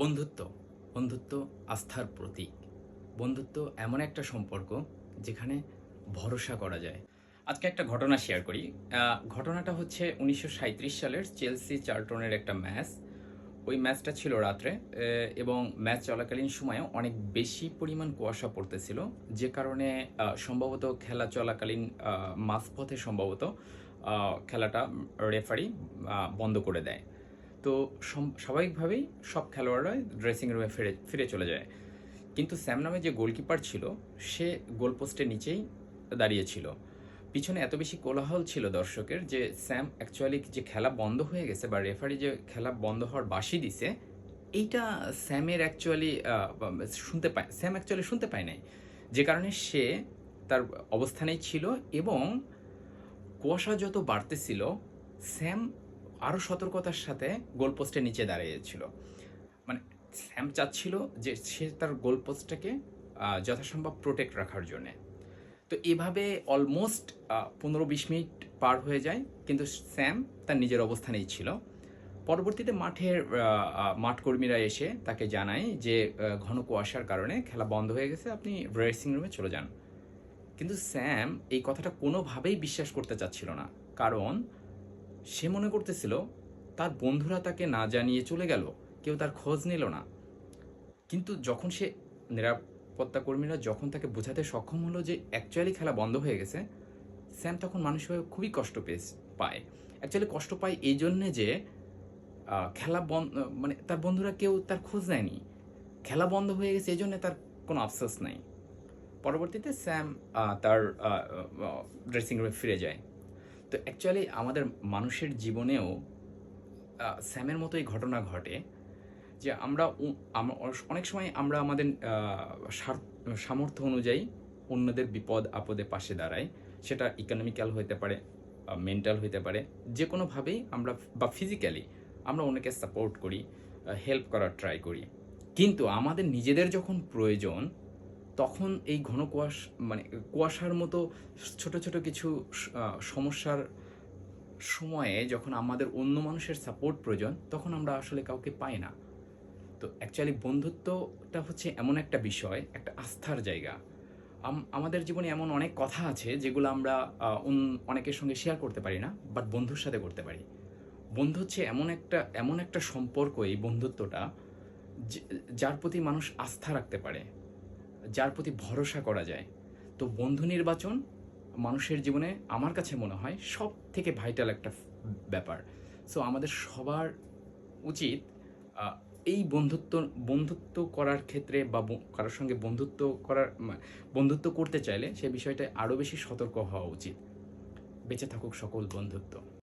বন্ধুত্ব বন্ধুত্ব আস্থার প্রতীক। বন্ধুত্ব এমন একটা সম্পর্ক যেখানে ভরসা করা যায়। আজকে একটা ঘটনা শেয়ার করি। ঘটনাটা হচ্ছে উনিশশো সাঁইত্রিশ সালের চেলসি চার্টনের একটা ম্যাচ। ওই ম্যাচটা ছিল রাত্রে এবং ম্যাচ চলাকালীন সময়ে অনেক বেশি পরিমাণ কুয়াশা পড়তেছিল। যে কারণে সম্ভবত খেলা চলাকালীন মাঝপথে সম্ভবত খেলাটা রেফারি বন্ধ করে দেয়। তো স্বাভাবিকভাবেই সব খেলোয়াড়রা ড্রেসিং রুমে ফিরে ফিরে চলে যায়। কিন্তু স্যাম নামে যে গোলকিপার ছিল, সে গোলপোস্টের নিচেই দাঁড়িয়েছিল পিছনে এত বেশি কোলাহল ছিল দর্শকের যে স্যাম অ্যাকচুয়ালি যে খেলা বন্ধ হয়ে গেছে বা রেফারি যে খেলা বন্ধ হওয়ার বাসি দিছে, এইটা স্যামের অ্যাকচুয়ালি শুনতে পায়, স্যাম অ্যাকচুয়ালি শুনতে পায় নাই। যে কারণে সে তার অবস্থানেই ছিল এবং কুয়াশা যত বাড়তেছিল, স্যাম আরও সতর্কতার সাথে গোলপোস্টের নিচে দাঁড়িয়েছিল। মানে স্যাম চাচ্ছিল যে সে তার গোলপোস্টটাকে যথাসম্ভব প্রোটেক্ট রাখার জন্যে। তো এভাবে অলমোস্ট পনেরো বিশ মিনিট পার হয়ে যায় কিন্তু স্যাম তার নিজের অবস্থানেই ছিল। পরবর্তীতে মাঠের আহ, আহ, মাঠ কর্মীরা এসে তাকে জানায় যে ঘন কুয়াশার কারণে খেলা বন্ধ হয়ে গেছে আপনি ড্রেসিং রুমে চলে যান। কিন্তু স্যাম এই কথাটা কোনোভাবেই বিশ্বাস করতে চাচ্ছিল না। কারণ সে মনে করতেছিল, তার বন্ধুরা তাকে না জানিয়ে চলে গেল, কেউ তার খোঁজ নিল না। কিন্তু যখন সে নিরাপত্তা কর্মীরা যখন তাকে বোঝাতে সক্ষম হলো যে অ্যাকচুয়ালি খেলা বন্ধ হয়ে গেছে, স্যাম তখন মানসিকভাবে খুবই কষ্ট পেয়ে পায়। অ্যাকচুয়ালি কষ্ট পায় এই জন্যে যে খেলা বন্ধ মানে তার বন্ধুরা কেউ তার খোঁজ নেয়নি। খেলা বন্ধ হয়ে গেছে এই জন্যে তার কোনো আফসোস নাই। পরবর্তীতে স্যাম তার ড্রেসিং রুমে ফিরে যায়। তো অ্যাকচুয়ালি আমাদের মানুষের জীবনেও স্যামের মতোই ঘটনা ঘটে যে আমরা অনেক সময় আমরা আমাদের সামর্থ্য অনুযায়ী অন্যদের বিপদ, আপদে পাশে দাঁড়াই। সেটা ইকোনমিক্যাল হতে পারে মেন্টাল হতে পারে। যে কোনোভাবেই আমরা, বা ফিজিক্যালি আমরা অনেকে সাপোর্ট করি হেল্প করার ট্রাই করি। কিন্তু আমাদের নিজেদের যখন প্রয়োজন তখন এই ঘন কুয়াশ মানে কুয়াশার মতো ছোট ছোট কিছু সমস্যার সময়ে যখন আমাদের অন্য মানুষের সাপোর্ট প্রয়োজন, তখন আমরা আসলে কাউকে পাই না। তো অ্যাকচুয়ালি বন্ধুত্বটা হচ্ছে এমন একটা বিষয়, একটা আস্থার জায়গা। আম- আমাদের জীবনে এমন অনেক কথা আছে যেগুলো আমরা অনেকের সঙ্গে শেয়ার করতে পারি না বাট বন্ধুর সাথে করতে পারি। বন্ধু হচ্ছে এমন একটা এমন একটা সম্পর্ক এই বন্ধুত্বটা যার প্রতি মানুষ আস্থা রাখতে পারে। যার প্রতি ভরসা করা যায়। তো বন্ধু নির্বাচন মানুষের জীবনে আমার কাছে মনে হয় সব থেকে ভাইটাল একটা ব্যাপার। সো আমাদের সবার উচিত এই বন্ধুত্ব বন্ধুত্ব করার ক্ষেত্রে বা কারোর সঙ্গে বন্ধুত্ব করার বন্ধুত্ব করতে চাইলে সে বিষয়টায় আরও বেশি সতর্ক হওয়া উচিত। বেঁচে থাকুক সকল বন্ধুত্ব।